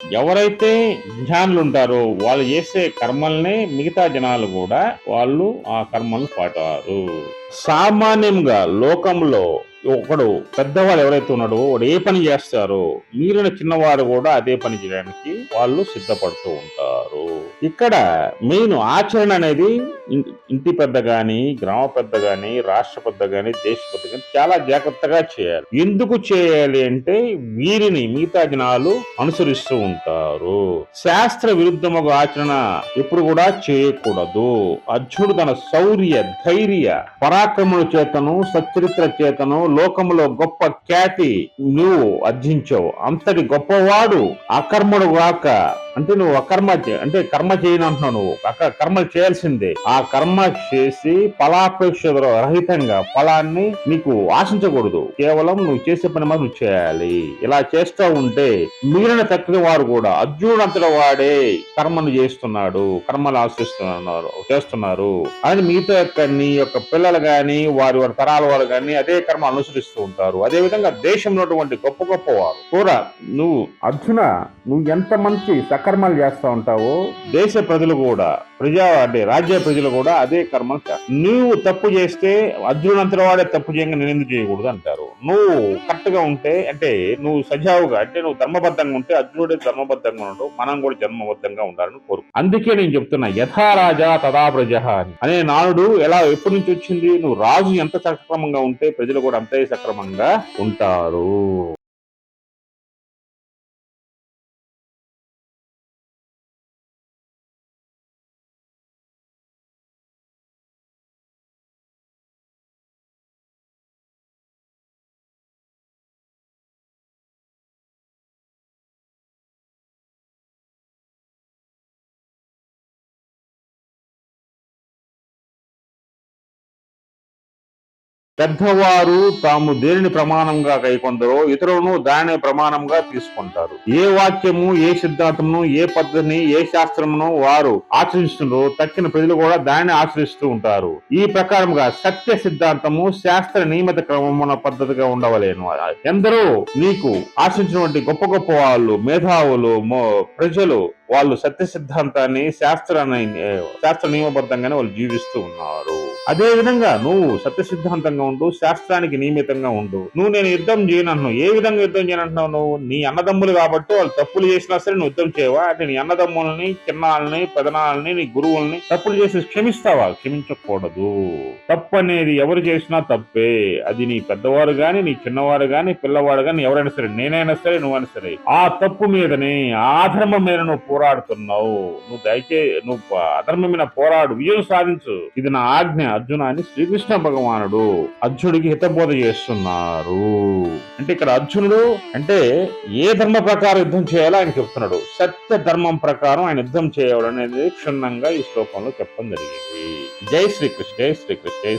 ఎవరైతే జ్ఞానులు ఉంటారో వాళ్ళు చేసే కర్మల్ని మిగతా జనాలు కూడా వాళ్ళు ఆ కర్మలు పాటారు సామాన్యంగా లోకంలో ఒకడు పెద్దవాడు ఎవరైతే ఉన్నాడో వాడు ఏ పని చేస్తారో మీరిన చిన్నవారు కూడా అదే పని చేయడానికి వాళ్ళు సిద్ధపడుతూ ఉంటారు. ఇక్కడ మెయిన్ ఆచరణ అనేది ఇంటి పెద్ద గాని గ్రామ పెద్ద గాని రాష్ట్ర పెద్ద గాని దేశ పెద్ద గాని చాలా జాగ్రత్తగా చేయాలి. ఎందుకు చేయాలి అంటే వీరిని మిగతా జనాలు అనుసరిస్తూ ఉంటారు. శాస్త్ర విరుద్ధముగా ఆచరణ ఎప్పుడు కూడా చేయకూడదు. అర్జునుడు తన శౌర్య ధైర్య పరాక్రముల చేతను సచ్చరిత్ర చేతను లోకములో గొప్ప ఖ్యాతి నువ్వు అర్జించావు. అంతటి గొప్పవాడు అకర్ముడు గాక అంటే నువ్వు అకర్మ చే- అంటే కర్మ చేయను అంటున్నావు నువ్వు. అక- కర్మ చేయాల్సిందే. ఆ కర్మ చేసి ఫలాపేక్ష రహితంగా ఫలాన్ని నీకు ఆశించకూడదు. కేవలం నువ్వు చేసే పని మాత్రం చేయాలి. ఇలా చేస్తూ ఉంటే మిగిలిన తక్కిన వారు కూడా అర్జునుడు వాడే కర్మను చేస్తున్నాడు. కర్మలు ఆశిస్తున్నారు చేస్తున్నారు. అని మీతో యొక్క నీ యొక్క పిల్లలు గాని వారి వారి తరాల వారు గాని అదే కర్మ అనుసరిస్తూ ఉంటారు. అదే విధంగా దేశంలో ఉన్నటువంటి గొప్ప గొప్ప వారు కూడా నువ్వు అర్జున నువ్వు ఎంత మంచి కర్మలు చేస్తా ఉంటావు. దేశ ప్రజలు కూడా ప్రజా అంటే రాజ్య ప్రజలు కూడా అదే కర్మలు చేస్తారు నువ్వు తప్పు చేస్తే అర్జునుడు వాడే తప్పు చేయంగా నేను ఎందుకు చేయకూడదు అంటారు. నువ్వు కరెక్ట్గా ఉంటే అంటే నువ్వు సజావుగా అంటే నువ్వు ధర్మబద్ధంగా ఉంటే అర్జునుడే ధర్మబద్ధంగా ఉండవు మనం కూడా జన్మబద్ధంగా ఉండాలని కోరు అందుకే నేను చెప్తున్నా యథారాజా తదా ప్రజ అని. అనే నానుడు ఎలా ఎప్పటి నుంచి వచ్చింది? నువ్వు రాజు ఎంత సక్రమంగా ఉంటే ప్రజలు కూడా అంతే సక్రమంగా ఉంటారు. పెద్దవారు తాము దేనిని ప్రమాణంగా కైకొందరో ఇతరులను దానే ప్రమాణంగా తీసుకుంటారు. ఏ వాక్యము ఏ సిద్ధాంతమును ఏ పద్ధతిని ఏ శాస్త్రమును వారు ఆచరిస్తుండ్రో తక్కిన ప్రజలు కూడా దానిని ఆచరిస్తూ ఉంటారు. ఈ ప్రకారంగా సత్య సిద్ధాంతము శాస్త్ర నియమిత క్రమమున పద్ధతిగా ఉండవలేను. ఎందరో నీకు ఆశించినటువంటి గొప్ప గొప్ప వాళ్ళు మేధావులు మో- ప్రజలు వాళ్ళు సత్య సిద్ధాంతాన్ని శాస్త్రాన్ని శాస్త్ర నియమబద్ధంగానే వాళ్ళు జీవిస్తూ ఉన్నారు. అదే విధంగా నువ్వు సత్య సిద్ధాంతంగా ఉండు శాస్త్రానికి నియమితంగా ఉండు. నువ్వు నేను యుద్ధం చేయను అంటున్నావు ఏ విధంగా యుద్ధం చేయనంటున్నావు నువ్వు? నీ అన్నదమ్ములు కాబట్టి వాళ్ళు తప్పులు చేసినా సరే నువ్వు యుద్ధం చేయవా? అంటే నీ అన్నదమ్ముల్ని చిన్నాలని పెదనాలని నీ గురువుల్ని తప్పులు చేసి క్షమిస్తావా? క్షమించకూడదు. తప్పు అనేది ఎవరు చేసినా తప్పే. అది నీ పెద్దవారు గాని నీ చిన్నవారు గాని పిల్లవాడు గాని ఎవరైనా సరే నేనైనా సరే నువ్వైనా సరే ఆ తప్పు మీదనే ఆ అధర్మం మీద నువ్వు పోరాడుతున్నావు. నువ్వు దయచే నువ్వు అధర్మం మీద పోరాడు. విజయం సాధించు. ఇది నా ఆజ్ఞ. అర్జున అని శ్రీకృష్ణ భగవానుడు అర్జునుడికి హితబోధ చేస్తున్నారు. అంటే ఇక్కడ అర్జునుడు అంటే ఏ ధర్మ ప్రకారం యుద్ధం చేయాలో ఆయన చెప్తున్నాడు. సత్య ధర్మం ప్రకారం ఆయన యుద్ధం చేయడం అనేది క్షుణ్ణంగా ఈ శ్లోకంలో చెప్పడం జరిగింది. జై శ్రీకృష్ణ జై శ్రీకృష్ణ జై